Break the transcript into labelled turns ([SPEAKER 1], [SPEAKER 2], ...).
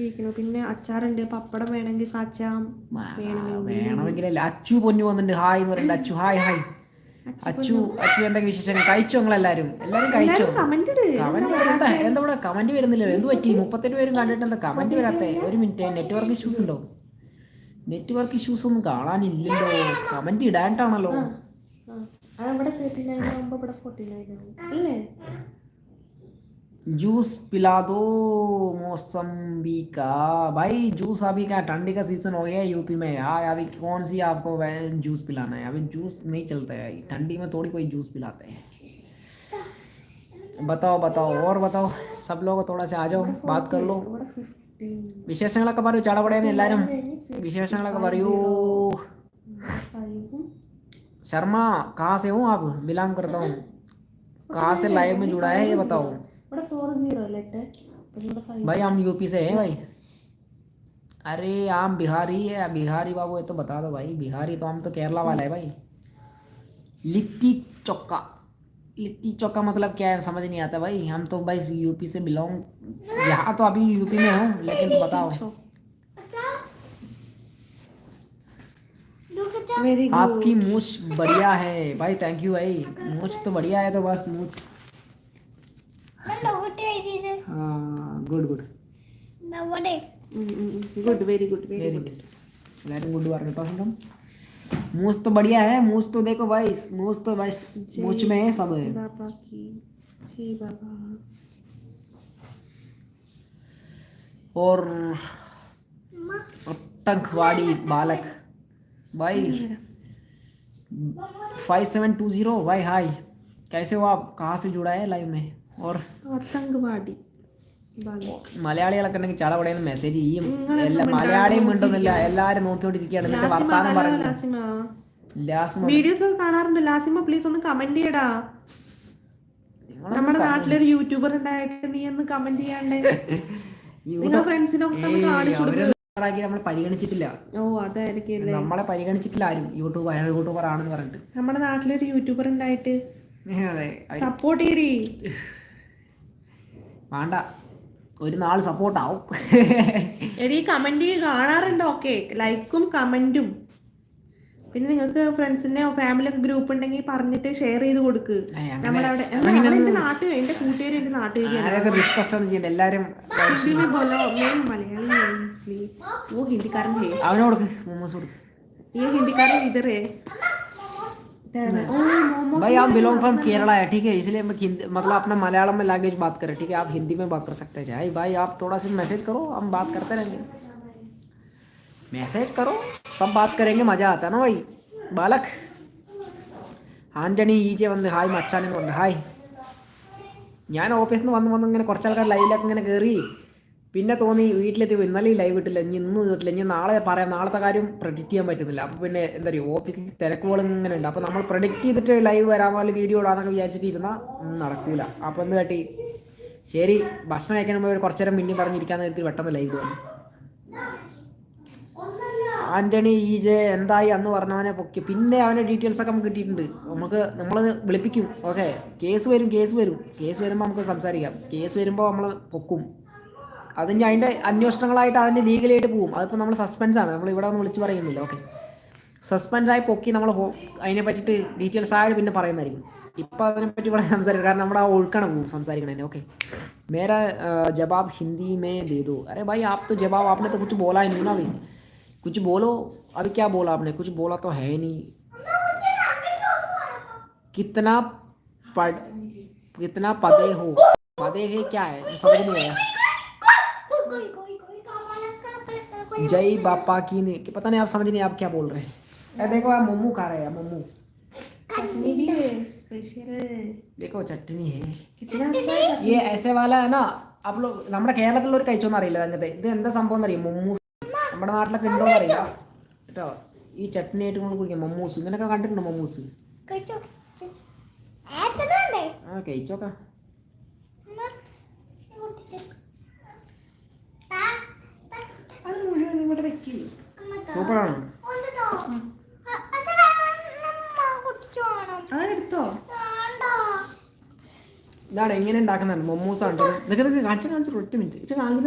[SPEAKER 1] ഇരിക്കണം. പിന്നെ അച്ചാറുണ്ട്. പപ്പടം വേണമെങ്കിൽ കാച്ചാം.
[SPEAKER 2] വേണമെങ്കിലല്ല അച്ചു പൊന്നു വന്നിട്ട് ഹായ് എന്ന് പറയുന്നത് അച്ചു ഹായ് ഹായ്. അച്ചു അച്ചു എന്തൊക്കെ വിശേഷം കഴിച്ചോ നിങ്ങളെല്ലാരും എല്ലാരും കഴിച്ചോ?
[SPEAKER 1] കമന്റ്
[SPEAKER 2] എന്താ ഇവിടെ കമന്റ് വരുന്നില്ലല്ലോ. എന്ത് പറ്റി? മുപ്പത്തെട്ട് പേരും കണ്ടിട്ട് എന്താ കമന്റ് വരാത്ത? ഒരു മിനിറ്റ് നെറ്റ്വർക്ക് ഇഷ്യൂസ് ഉണ്ടോ? നെറ്റ്വർക്ക് ഇഷ്യൂസ് ഒന്നും കാണാനില്ലല്ലോ. കമന്റ് ഇടാണ്ടാണല്ലോ
[SPEAKER 1] അതവിടെ തേർട്ടി നയൻ ആകുമ്പോ ഇവിടെ ഫോർട്ടി നയൻ ആകും അല്ലേ
[SPEAKER 2] जूस पिला दो मौसम्बी का। भाई जूस अभी क्या ठंडी का सीज़न हो गया है यूपी में। यार अभी कौन सी आपको जूस पिलाना है? अभी जूस नहीं चलता है। ठंडी में थोड़ी कोई जूस पिलाते हैं। बताओ बताओ और बताओ। सब लोग थोड़ा सा आ जाओ बात कर लो। विशेष కబారు చాడబడేది
[SPEAKER 1] ఎల్లారం
[SPEAKER 2] शर्मा कहाँ से हूँ आप? बिलोंग करता हूँ। कहाँ से लाइव में जुड़ा है ये बताओ।
[SPEAKER 1] ഇവിടെ ഫോർ സീറോ അല്ലേ ഇട്ടെ? അപ്പൊ ഇവിടെ ഫൈവ്
[SPEAKER 2] भाई हम यूपी से हैं भाई अरे हम बिहारी है बिहारी बाबू ये तो बता दो भाई बिहारी तो हम तो केरला वाला है भाई लिट्टी चौका लिट्टी चौका मतलब क्या है समझ नहीं आता भाई हम तो भाई यूपी से बिलोंग यहाँ तो अभी यूपी में हूँ लेकिन बताओ
[SPEAKER 1] വെരി
[SPEAKER 2] आपकी मूछ बढ़िया है भाई थैंक यू भाई मूछ तो बढ़िया है तो बस मूछ हाँ good good
[SPEAKER 1] good very good very
[SPEAKER 2] very good എല്ലാരും ഗുഡ് പറഞ്ഞു കേട്ടോ സ്വന്തം മൂസ് तो बढ़िया है मूछ तो देखो भाई मूछ तो भाई मूछ में है सब है
[SPEAKER 1] बाबा की जी बाबा
[SPEAKER 2] और टंकवाड़ी बालक भाई फाइव सेवन टू जीरो भाई हाय कैसे हो आप कहाँ से जुड़ा है लाइव में और
[SPEAKER 1] അത്തങ്കവാടി
[SPEAKER 2] മലയാളികളൊക്കെ ഉണ്ടെങ്കിൽ ചട അവിടെ മെസ്സേജ് ചെയ്യും. എല്ലാ മലയാളിയും മിണ്ടുന്നില്ല. എല്ലാരും നോക്കിക്കൊണ്ടിരിക്കുകയാണ്. എന്നിട്ട് വർത്താനം
[SPEAKER 1] ലാസ്മ? വീഡിയോസ് ഒക്കെ കാണാറുണ്ട്. ലാസിമ പ്ലീസ് ഒന്ന് കമന്റ് ചെയ്യടാ. നമ്മുടെ നാട്ടിലൊരു യൂട്യൂബർ ഉണ്ടായിട്ട് നീ ഒന്ന് കമന്റ് ചെയ്യാണ്ടേ. നിങ്ങളുടെ ഫ്രണ്ട്സിനൊക്കെ കാണിച്ചു കൊടുക്ക്.
[SPEAKER 2] യൂട്യൂബറാക്കി നമ്മൾ പരിഗണിച്ചിട്ടില്ല.
[SPEAKER 1] ഓ അതായിരിക്കും
[SPEAKER 2] നമ്മളെ പരിഗണിച്ചിട്ടില്ല ആരും. യൂട്യൂബ് അയാൾ യൂട്യൂബർ ആണെന്ന് പറഞ്ഞിട്ട്.
[SPEAKER 1] നമ്മുടെ നാട്ടിലൊരു യൂട്യൂബർ ഉണ്ടായിട്ട് സപ്പോർട്ട് ചെയ്യടി.
[SPEAKER 2] വേണ്ട. ഒരു നാൾ സപ്പോർട്ടാവും.
[SPEAKER 1] എടി കമന്റ് കാണാറുണ്ട് ഓക്കെ ലൈക്കും കമന്റും പിന്നെ നിങ്ങൾക്ക് ഫ്രണ്ട്സിന്റെ ഫാമിലി ഒക്കെ ഗ്രൂപ്പ് ഉണ്ടെങ്കിൽ പറഞ്ഞിട്ട് ഷെയർ ചെയ്ത് കൊടുക്ക്. നമ്മളവിടെ ഓ ഹിന്ദിക്കാരൻ ഹിന്ദിക്കാരൻ ഇതറേ
[SPEAKER 2] भाई आप बिलोंग फ्रॉम केरला है ठीक है इसलिए मैं हिंदी मतलब अपना मलयालम में लैंग्वेज बात करें ठीक है आप हिंदी में बात कर सकते हैं भाई भाई आप थोड़ा सा मैसेज करो हम बात करते रहेंगे मैसेज करो तब बात करेंगे मज़ा आता है ना भाई बालक ആൻ്റണി ഈജെ വന്ന് ഹായ് മച്ചാനെന്ന് പറഞ്ഞു ഹായ് ഞാൻ ഓഫീസിൽ നിന്ന് വന്ന് വന്ന് ഇങ്ങനെ കുറച്ച് ആൾക്കാർ ലൈവിലൊക്കെ ഇങ്ങനെ കയറി പിന്നെ തോന്നി വീട്ടിലെത്തി ഇന്നലെ ലൈവ് ഇട്ടില്ല. ഇനി ഇന്നും ഇട്ടില്ല ഇനി നാളെ പറയാം. നാളത്തെ കാര്യം പ്രഡിക്റ്റ് ചെയ്യാൻ പറ്റുന്നില്ല അപ്പോൾ പിന്നെ എന്താ പറയുക ഓഫീസിൽ തിരക്കുകൾ ഇങ്ങനെ ഉണ്ട്. അപ്പോൾ നമ്മൾ പ്രഡിക്റ്റ് ചെയ്തിട്ട് ലൈവ് വരാൻ അല്ലെങ്കിൽ വീഡിയോ ഇടാന്നൊക്കെ വിചാരിച്ചിട്ട് ഇരുന്നാൽ നടക്കൂല. അപ്പോൾ എന്ത് കാട്ടി? ശരി ഭക്ഷണം കഴിക്കണമ്പോൾ ഒരു കുറച്ചു നേരം പിന്നെയും പറഞ്ഞിരിക്കാന്ന് കരുതി പെട്ടെന്ന് ലൈവ് വന്നു. ആന്റണി ഈ ജെ എന്തായി? അന്ന് പറഞ്ഞവനെ പൊക്കി. പിന്നെ അവന്റെ ഡീറ്റെയിൽസ് ഒക്കെ നമുക്ക് കിട്ടിയിട്ടുണ്ട്. നമുക്ക് നമ്മൾ വിളിപ്പിക്കും. ഓക്കെ കേസ് വരും കേസ് വരും. കേസ് വരുമ്പോൾ നമുക്ക് സംസാരിക്കാം. കേസ് വരുമ്പോൾ നമ്മൾ പൊക്കും. അതിൻ്റെ അതിൻ്റെ അന്വേഷണങ്ങളായിട്ട് അതിൻ്റെ ലീഗലായിട്ട് പോകും അതിപ്പോൾ നമ്മൾ സസ്പെൻസ് ആണ് നമ്മൾ ഇവിടെ ഒന്ന് വിളിച്ച് പറയുന്നില്ല ഓക്കെ സസ്പെൻഡായി പൊക്കി നമ്മൾ അതിനെ പറ്റിയിട്ട് ഡീറ്റെയിൽസ് ആയിട്ട് പിന്നെ പറയുന്നതായിരിക്കും ഇപ്പം അതിനെപ്പറ്റി ഇവിടെ സംസാരിക്കും കാരണം നമ്മുടെ ആ ഒഴുക്കാണ് പോകും സംസാരിക്കണേ ഓക്കെ मेरा अ, जवाब हिंदी में दे दो अरे भाई आप तो जवाब आपने तो कुछ बोला ही नहीं ना भाई कुछ बोलो अभी क्या बोला आपने कुछ बोला तो है ही नहीं कितना पढ़ कितना पदे हो पदे है क्या है समझ नहीं आया जय बापा की ने कि पता नहीं आप समझ नहीं आप क्या बोल रहे हैं अरे देखो आप मोमो खा रहे हैं मोमो
[SPEAKER 1] चटनी भी है स्पेशल है
[SPEAKER 2] देखो चटनी है
[SPEAKER 1] कितना अच्छा है
[SPEAKER 2] ഈ ऐसे वाला है ना आप लोग നമ്മുടെ കേരളത്തിലുള്ള ഒരു കഴിച്ചോന്ന് അറിയില്ല അങ്ങനത്തെ ഇത് എന്താ സംഭവം എന്നറിയാം മൊമ്മൂസ് നമ്മുടെ നാട്ടിലൊക്കെ ഉണ്ടോ അറിയില്ല കേട്ടോ ഈ ചട്നി ആയിട്ട് നമ്മൾ കുടിക്കാം മൊമ്മൂസ് ഇങ്ങനെയൊക്കെ കണ്ടിട്ടുണ്ടോ മൊമ്മൂസ് ആ കഴിച്ചോക്കാം
[SPEAKER 1] മുഴുവൻ വെക്കില്ല? വെക്കും
[SPEAKER 2] സൂപ്പറാണ്.
[SPEAKER 1] അതെടുത്തോ
[SPEAKER 2] ഇതാണ് എങ്ങനെ ഉണ്ടാക്കുന്നതാണ് മൊമ്മൂസാണ് ആണ് നിങ്ങൾക്ക് കാണിച്ചു കാണിച്ചു ഒറ്റ മിനിറ്റ്. ഇത് കാണിച്ചു